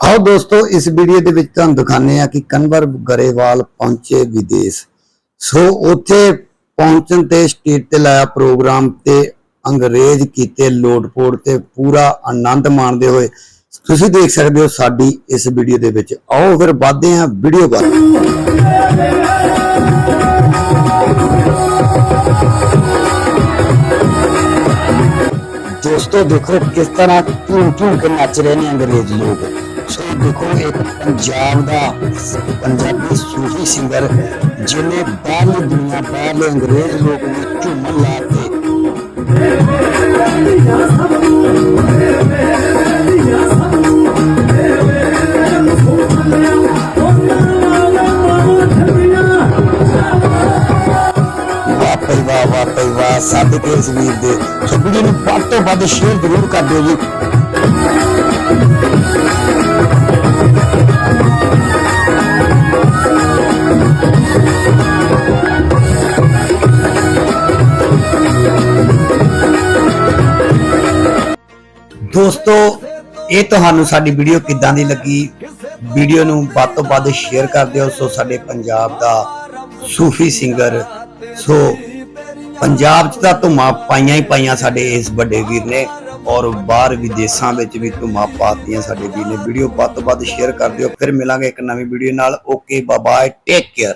ਆਓ ਦੋਸਤੋ, ਇਸ ਵੀਡੀਓ ਦੇ ਵਿੱਚ ਤੁਹਾਨੂੰ ਦਿਖਾਣੇ ਆ ਕਿ ਕਨਵਰ ਗਰੇਵਾਲ ਪਹੁੰਚੇ ਵਿਦੇਸ਼। ਸੋ ਉੱਥੇ ਪਹੁੰਚਣ ਤੇ ਸਟੇਜ ਤੇ ਲਾਇਆ ਪ੍ਰੋਗਰਾਮ ਤੇ ਅੰਗਰੇਜ਼ ਕੀਤੇ ਲੋਟਪੋੜ ਤੇ ਪੂਰਾ ਆਨੰਦ ਮਾਣਦੇ ਹੋਏ। ਤੁਸੀਂ ਦੇਖ ਸਕਦੇ ਹੋ ਸਾਡੀ ਇਸ ਵੀਡੀਓ ਦੇ ਵਿੱਚ। ਆਓ ਫਿਰ ਵੱਧਦੇ ਹਾਂ ਵੀਡੀਓ ਵੱਲ। ਦੋਸਤੋ, ਦੇਖੋ ਕਿਸ ਤਰ੍ਹਾਂ ਝੂਮ ਝੂਮ ਕੇ ਨੱਚ ਰਹੇ ਨੇ ਅੰਗਰੇਜ਼ ਲੋਕ। ਸੋ ਦੇਖੋ ਇੱਕ ਪੰਜਾਬ ਦਾ ਪੰਜਾਬੀ ਸੂਫੀ ਸਿੰਗਰ ਜਿਹਨੇ ਬਾਹਰਲੀ ਦੁਨੀਆ, ਬਾਹਰਲੇ ਅੰਗਰੇਜ਼ ਲੋਕ ਨੂੰ ਝੂਮਣ ਲਾ ਕੇ ਵਾਹ ਭਾਈ ਵਾਹ ਵਾਹ ਭਾਈ ਵਾਹ ਸਾਡੇ ਕੇ ਇਸ ਵੀਰ ਦੇ। ਸੋ ਵੀਡੀਓ ਨੂੰ ਵੱਧ ਤੋਂ ਵੱਧ ਸ਼ੇਅਰ ਜ਼ਰੂਰ ਕਰ ਦਿਓ ਜੀ। ਦੋਸਤੋ, ਇਹ ਤੁਹਾਨੂੰ ਸਾਡੀ ਵੀਡੀਓ ਕਿੱਦਾਂ ਦੀ ਲੱਗੀ? ਵੀਡੀਓ ਨੂੰ ਵੱਧ ਤੋਂ ਵੱਧ ਸ਼ੇਅਰ ਕਰ ਦਿਓ। ਸੋ ਸਾਡੇ ਪੰਜਾਬ ਦਾ ਸੂਫੀ ਸਿੰਗਰ ਸੋ ਪੰਜਾਬ 'ਚ ਤਾਂ ਧੁਮਾ ਪਾਈਆਂ ਹੀ ਪਾਈਆਂ ਸਾਡੇ ਇਸ ਵੱਡੇ ਵੀਰ ਨੇ ਔਰ ਬਾਹਰ ਵਿਦੇਸ਼ਾਂ ਵਿੱਚ ਵੀ ਧੁਮਾ ਪਾਤੀਆਂ ਸਾਡੇ ਵੀਰ ਨੇ। ਵੀਡੀਓ ਵੱਧ ਤੋਂ ਵੱਧ ਸ਼ੇਅਰ ਕਰ ਦਿਓ। ਫਿਰ ਮਿਲਾਂਗੇ ਇੱਕ ਨਵੀਂ ਵੀਡੀਓ ਨਾਲ। Okay bye take care